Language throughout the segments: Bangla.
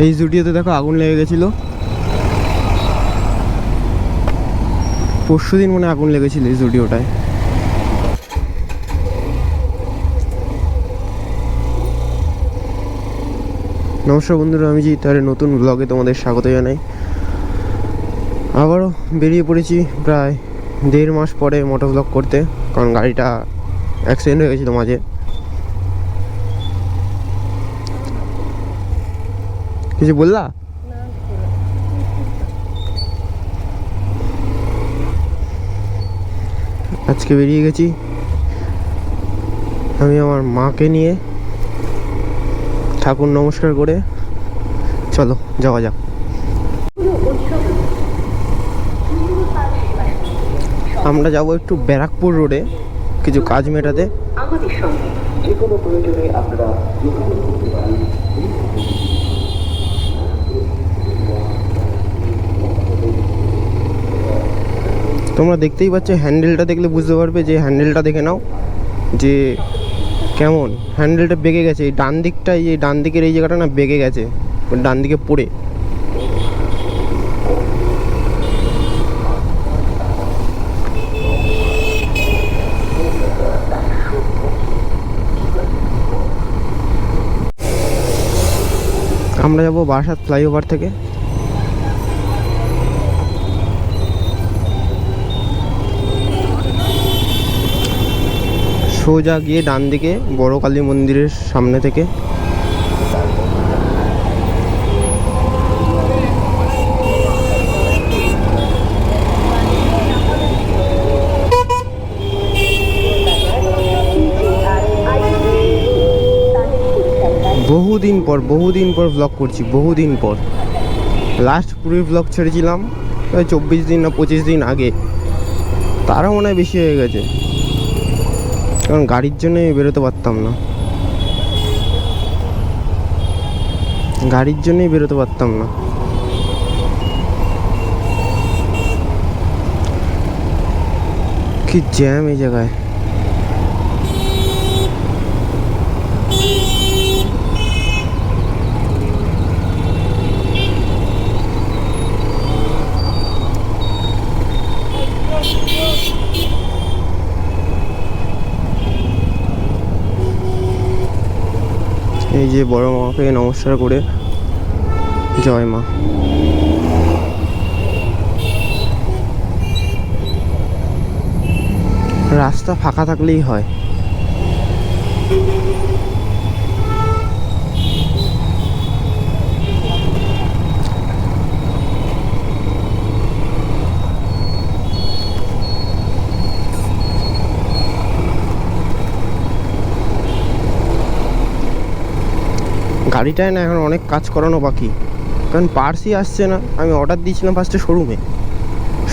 এই জুডিওতে দেখো আগুন লেগে গেছিল। পরশু দিন মনে আগুন লেগেছিল এই জুডিওটায়। নমস্কার বন্ধুরা, আমি জি তার নতুন ব্লগে তোমাদের স্বাগত জানাই। আবারও বেরিয়ে পড়েছি প্রায় দেড় মাস পরে মোটর ব্লগ করতে, কারণ গাড়িটা অ্যাক্সিডেন্ট হয়ে গেছিল মাঝে। কিছু বললা? আজকে বেরিয়ে গেছি। আমি আমার মাকে নিয়ে ঠাকুর নমস্কার করে চলো, যাওয়া যাক। আমরা যাব একটু ব্যারাকপুর রোডে, কিছু কাজ মেটাতে। আমাদের সঙ্গে যে কোনো প্রয়োজনে আপনারা তোমরা দেখতেই পাচ্ছ হ্যান্ডেলটা দেখলে বুঝতে পারবে যে হ্যান্ডেলটা দেখে নাও, যে কেমন হ্যান্ডেলটা বেঁকে গেছে। এই ডান দিকটা এই ডান দিকের এই জায়গাটা না বেঁকে গেছে ডান দিকে পড়ে। আমরা যাব বারাসাত ফ্লাইওভার থেকে। সোজা গিয়ে ডান দিকে বড় কালী মন্দিরের সামনে থেকে। বহুদিন পর বহুদিন পর ব্লগ করছি, বহুদিন পর। লাস্ট পুরী ব্লগ ছেড়েছিলাম চব্বিশ দিন না পঁচিশ দিন আগে। তারও মনে হয় বেশি হয়ে গেছে। কারণ গাড়ির জন্য বেরোতে পারতাম না। গাড়ির জন্যই বেরোতে পারতাম না। কি জ্যাম এই জায়গায় এই যে বড় মাকে নমস্কার করে জয় মা। রাস্তা ফাঁকা থাকলেই হয়। গাড়িটায় না এখন অনেক কাজ করানো বাকি। কারণ পার্সই আসছে না, আমি অর্ডার দিয়েছিলাম ফার্স্টে শোরুমে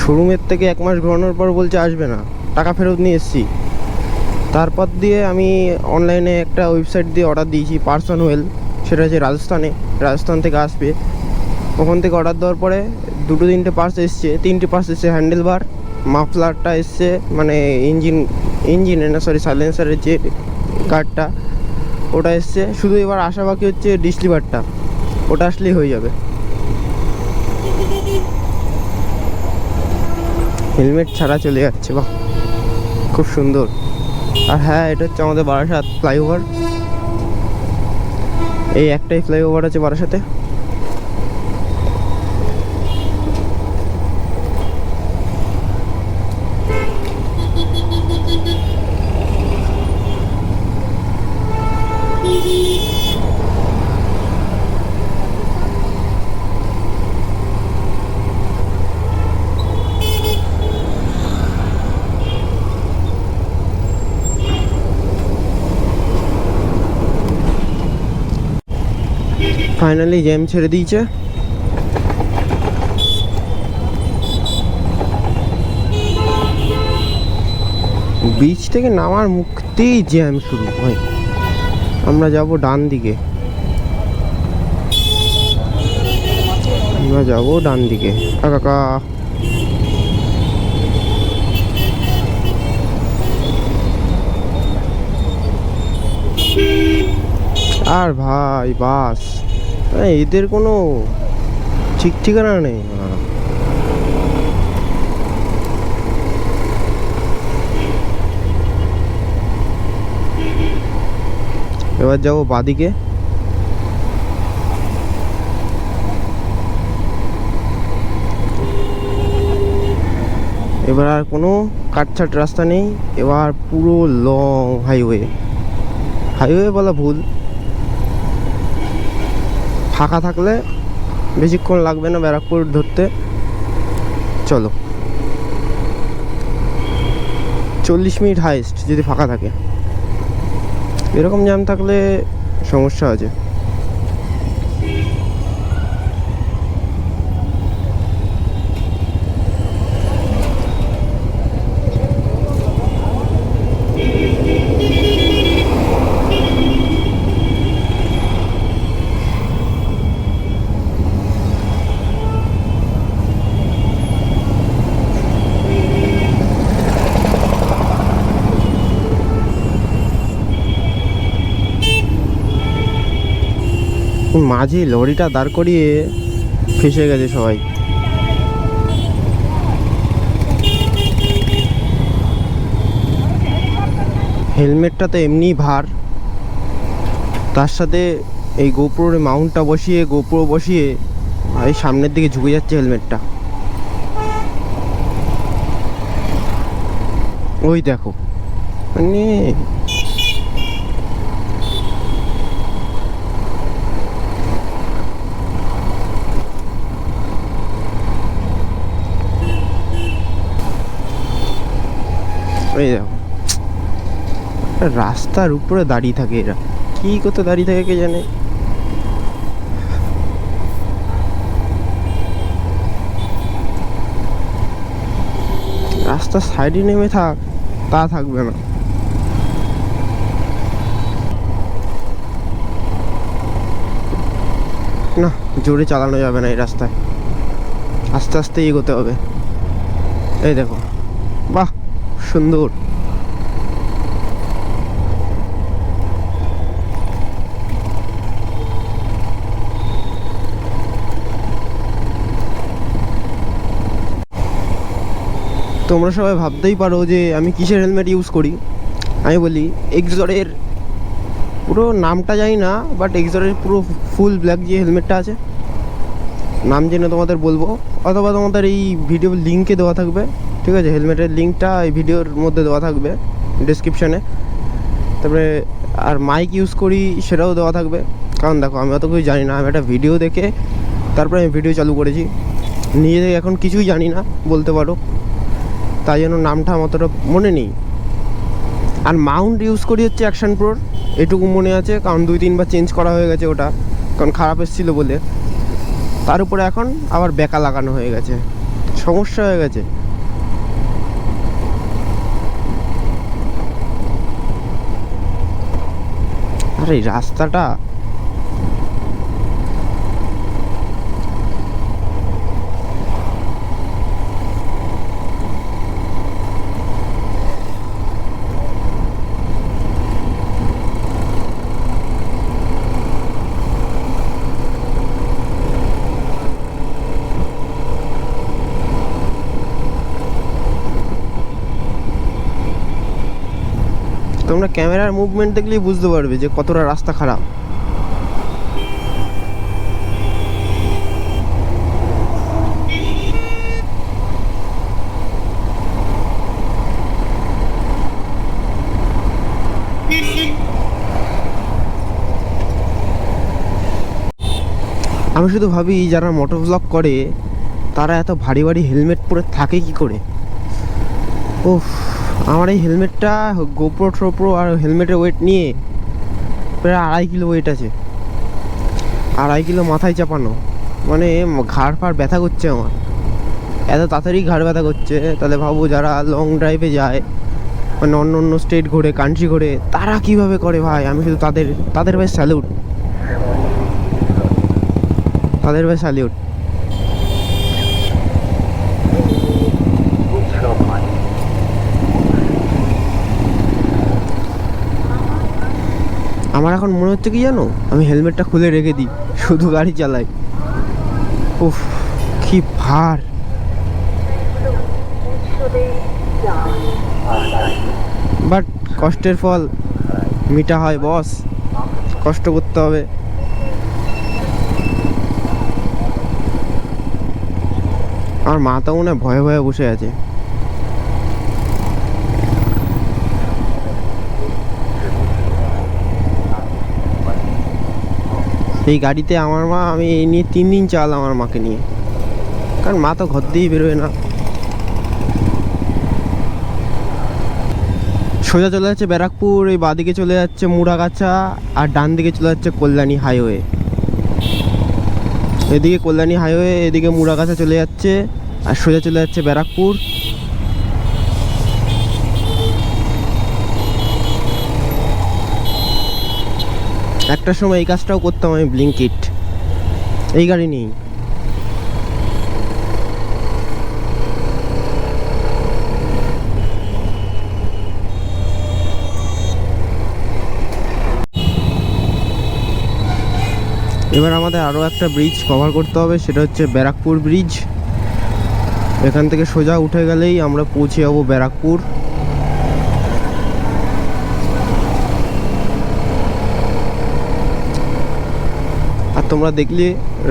শোরুমের থেকে এক মাস ঘোরানোর পর বলছে আসবে না, টাকা ফেরত নিয়ে এসেছি। তারপর দিয়ে আমি অনলাইনে একটা ওয়েবসাইট দিয়ে অর্ডার দিয়েছি পার্সন ওয়েল সেটা হচ্ছে রাজস্থানে, রাজস্থান থেকে আসবে। ওখান থেকে অর্ডার দেওয়ার পরে দুটো তিনটে পার্স এসছে, তিনটে পার্স এসছে হ্যান্ডেল বার মাফলারটা এসছে মানে ইঞ্জিন ইঞ্জিন না সরি সাইলেন্সারের যে কার্ডটা ওটা এসছে। শুধু এবার আশা বাকি হচ্ছে ডিসলিভারটা ওটা আসলেই হয়ে যাবে। হেলমেট ছাড়া চলে যাচ্ছে, বাহ। খুব সুন্দর। আর হ্যাঁ এটা হচ্ছে আমাদের বারাসাত ফ্লাইওভার। এই একটাই ফ্লাইওভার আছে বারাসাতে। ফাইনালি জ্যাম ছেড়ে দিয়েছে বিচ থেকে নামার মুখতেই জ্যাম শুরু হয় আমরা যাব ডান দিকে। আমরা যাব ডান দিকে। কাকা। আর ভাই, বাস। এদের কোনো ঠিক ঠিকানা নেই। এবার যাব বাদিকে। এবার আর কোনো কাটছাট রাস্তা নেই। এবার পুরো লং হাইওয়ে হাইওয়ে বলা ভুল। ফাঁকা থাকলে বেশিক্ষণ লাগবে না ব্যারাকপুর ধরতে। চলো। চল্লিশ মিনিট হাইস্ট যদি ফাঁকা থাকে। এরকম জ্যাম থাকলে সমস্যা আছে। মাঝে লরিটা দাঁড় করিয়ে ফেসে গেছে সবাই। হেলমেটটা তো এমনিই ভার। তার সাথে এই গোপ্রোর মাউন্টটা বসিয়ে গোপ্রো বসিয়ে এই সামনের দিকে ঝুঁকে যাচ্ছে হেলমেটটা। ওই দেখো। মানে এই দেখো রাস্তার উপরে দাঁড়িয়ে থাকে এরা। কি করতে দাঁড়িয়ে থাকে কে জানে? রাস্তার সাইডে নেমে থাক, তা থাকবে না। না, জোরে চালানো যাবে না এই রাস্তায়। আস্তে আস্তে এগোতে হবে। এই দেখো। সুন্দর। তোমরা সবাই ভাবতেই পারো যে আমি কিসের হেলমেট ইউজ করি? আমি বলি এক্সরের পুরো নামটা জানি না বাট এক্সরের পুরো ফুল ব্ল্যাক যে হেলমেটটা আছে, নাম জেনে তোমাদের বলব। অথবা তোমাদের এই ভিডিও লিঙ্কে দেওয়া থাকবে। ঠিক আছে হেলমেটের লিঙ্কটা এই ভিডিওর মধ্যে দেওয়া থাকবে ডিসক্রিপশানে তারপরে, আর মাইক ইউজ করি, সেটাও দেওয়া থাকবে। কারণ দেখো, আমি অত কিছু জানি না, আমি একটা ভিডিও দেখে তারপরে আমি ভিডিও চালু করেছি। নিজে থেকে এখন কিছুই জানি না, বলতে পারো। তাই জন্য নামটা আমার অতটা মনে নেই। আর মাউন্ট ইউজ করি হচ্ছে অ্যাকশন প্রোর এটুকু মনে আছে, কারণ দুই তিনবার চেঞ্জ করা হয়ে গেছে ওটা, কারণ খারাপ এসেছিল বলে। তার উপরে এখন আবার বেকা লাগানো হয়ে গেছে। সমস্যা হয়ে গেছে। আরে এই রাস্তাটা তোমরা ক্যামেরার মুভমেন্ট দেখলেই বুঝতে পারবে যে কতটা রাস্তা খারাপ। আমি শুধু ভাবি, যারা মোটর ব্লগ করে, তারা এত ভারী ভারী হেলমেট পরে থাকে কি করে? উফ। আমার এই হেলমেটটা গোপ্রো টোপ্রো আর হেলমেটের ওয়েট নিয়ে প্রায় আড়াই কিলো ওয়েট আছে। আড়াই কিলো মাথায় চাপানো। মানে ঘাড় ফাড় ব্যথা করছে আমার। এত তাড়াতাড়ি ঘাড় ব্যথা করছে, তাহলে ভাবো যারা লং ড্রাইভে যায় মানে অন্য অন্য স্টেট ঘোরে কান্ট্রি ঘোরে, তারা কীভাবে করে ভাই? আমি শুধু তাদের তাদের ভাই স্যালুট তাদের ভাই স্যালিউট আমার এখন মনে হচ্ছে কি জানো? আমি হেলমেটটা খুলে রেখে দিই, শুধু গাড়ি চালাই। উফ, কি ভার। বাট কষ্টের ফল মিটা হয়, বস। কষ্ট করতে হবে। আমার মা তো মনে ভয়ে ভয়ে বসে আছে। এই গাড়িতে আমার মা, আমি এই নিয়ে তিন দিন চাল আমার মাকে নিয়ে। কারণ মা তো ঘর দিয়েই বেরোয় না। সোজা চলে যাচ্ছে ব্যারাকপুর, এই বাদিকে চলে যাচ্ছে মুড়াগাছা, আর ডান দিকে চলে যাচ্ছে কল্যাণী হাইওয়ে। এদিকে কল্যাণী হাইওয়ে, এদিকে মুড়াগাছা চলে যাচ্ছে, আর সোজা চলে যাচ্ছে ব্যারাকপুর। একটা সময় এই কাজটাও করতাম আমি ব্লিঙ্কিট এই গাড়ি নেই এবার আমাদের আরও একটা ব্রিজ কভার করতে হবে, সেটা হচ্ছে ব্যারাকপুর ব্রিজ এখান থেকে সোজা উঠে গেলেই আমরা পৌঁছে যাব ব্যারাকপুর। তোমরা দেখলে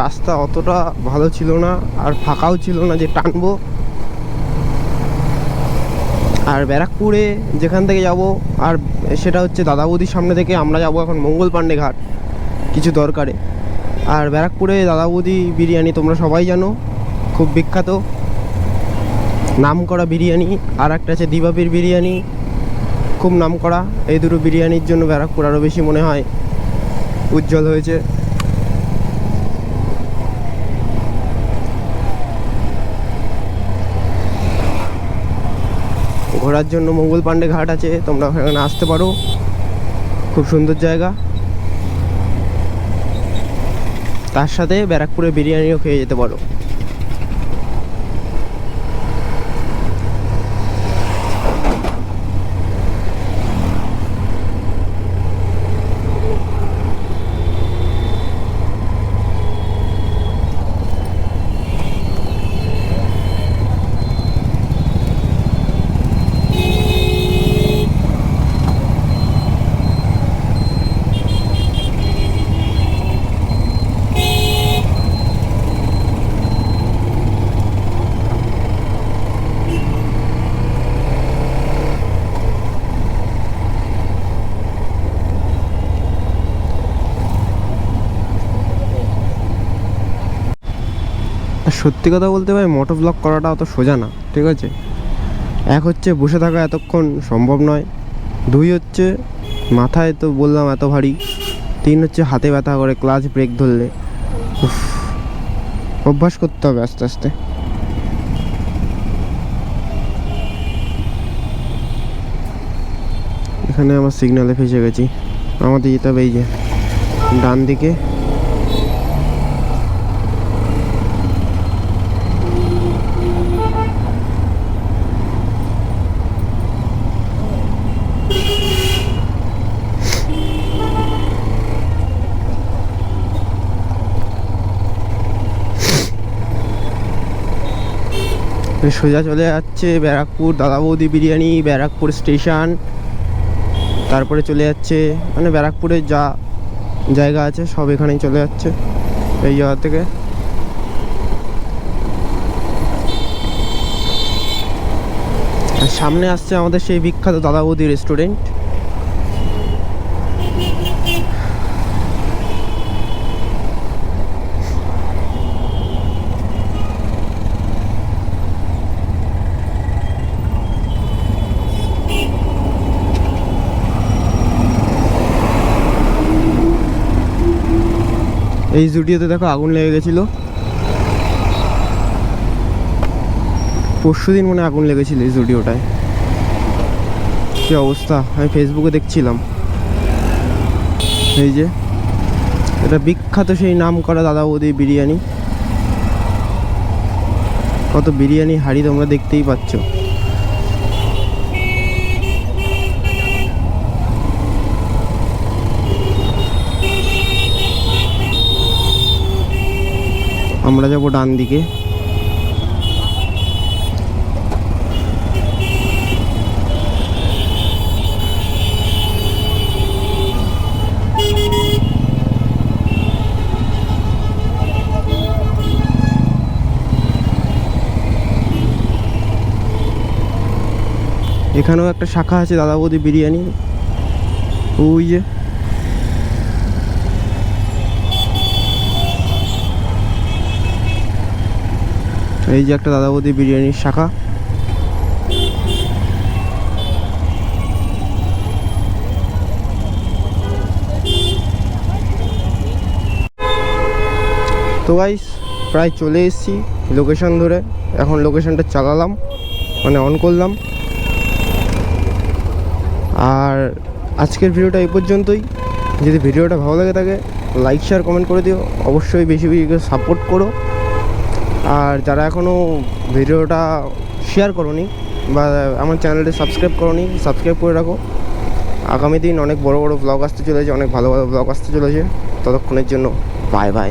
রাস্তা অতটা ভালো ছিল না আর ফাঁকাও ছিল না যে টানবো। আর ব্যারাকপুরে যেখান থেকে যাব, আর সেটা হচ্ছে দাদা বৌদির সামনে থেকে আমরা যাব এখন মঙ্গল পাণ্ডে ঘাট, কিছু দরকারে। আর ব্যারাকপুরে দাদা বৌদি বিরিয়ানি তোমরা সবাই জানো, খুব বিখ্যাত। নাম করা বিরিয়ানি আর একটা আছে দিবাপির বিরিয়ানি, খুব নাম করা এই দুটো বিরিয়ানির জন্য ব্যারাকপুর আরও বেশি মনে হয় উজ্জ্বল হয়েছে। ঘোরার জন্য মঙ্গল পাণ্ডে ঘাট আছে, তোমরা ওখানে আসতে পারো। খুব সুন্দর জায়গা। তার সাথে ব্যারাকপুরে বিরিয়ানিও খেয়ে যেতে পারো। সত্যি কথা বলতে ভাই মোটো ব্লগ করাটা অত সোজা না, ঠিক আছে? এক হচ্ছে বসে থাকা এতক্ষণ সম্ভব নয়, দুই হচ্ছে মাথায় তো বললাম এত ভারী, তিন হচ্ছে হাতে ব্যথা করে ক্লাচ ব্রেক ধরলে অভ্যাস করতে হবে আস্তে আস্তে। এখানে আমার সিগনালে ফেসে গেছি, আমাদের যেতে হবে এই যে ডান দিকে সোজা চলে যাচ্ছে ব্যারাকপুর দাদা বৌদি বিরিয়ানি, ব্যারাকপুর স্টেশন। তারপরে চলে যাচ্ছে মানে ব্যারাকপুরে যা জায়গা আছে সব এখানেই চলে যাচ্ছে এই জায়গা থেকে। সামনে আসছে আমাদের সেই বিখ্যাত দাদা বৌদি রেস্টুরেন্ট এই জুডিওতে দেখো আগুন লেগে গেছিল। পরশু দিন মনে আগুন লেগেছিল এই জুডিওটায় কি অবস্থা? আমি ফেসবুকে দেখছিলাম। এই যে, এটা বিখ্যাত সেই নাম করা দাদা বৌদি বিরিয়ানি। কত বিরিয়ানি হাড়ি তোমরা দেখতেই পাচ্ছ। আমরা যাব ডান দিকে। এখানেও একটা শাখা আছে দাদা বৌদি বিরিয়ানি। ওই যে এই যে একটা দাদা বৌদি বিরিয়ানির শাখা। তো গাইস প্রায় চলে এসেছি লোকেশন ধরে। এখন লোকেশনটা চালালাম মানে অন করলাম। আর আজকের ভিডিওটা এই পর্যন্তই। যদি ভিডিওটা ভালো লাগে থাকে লাইক শেয়ার কমেন্ট করে দিও। অবশ্যই বেশি বেশি সাপোর্ট করো। আর যারা এখনও ভিডিওটা শেয়ার করনি বা আমার চ্যানেলটি সাবস্ক্রাইব করনি সাবস্ক্রাইব করে রাখো। আগামী দিন অনেক বড় বড় ব্লগ আসতে চলেছে, অনেক ভালো ভালো ব্লগ আসতে চলেছে। ততক্ষণের জন্য বাই বাই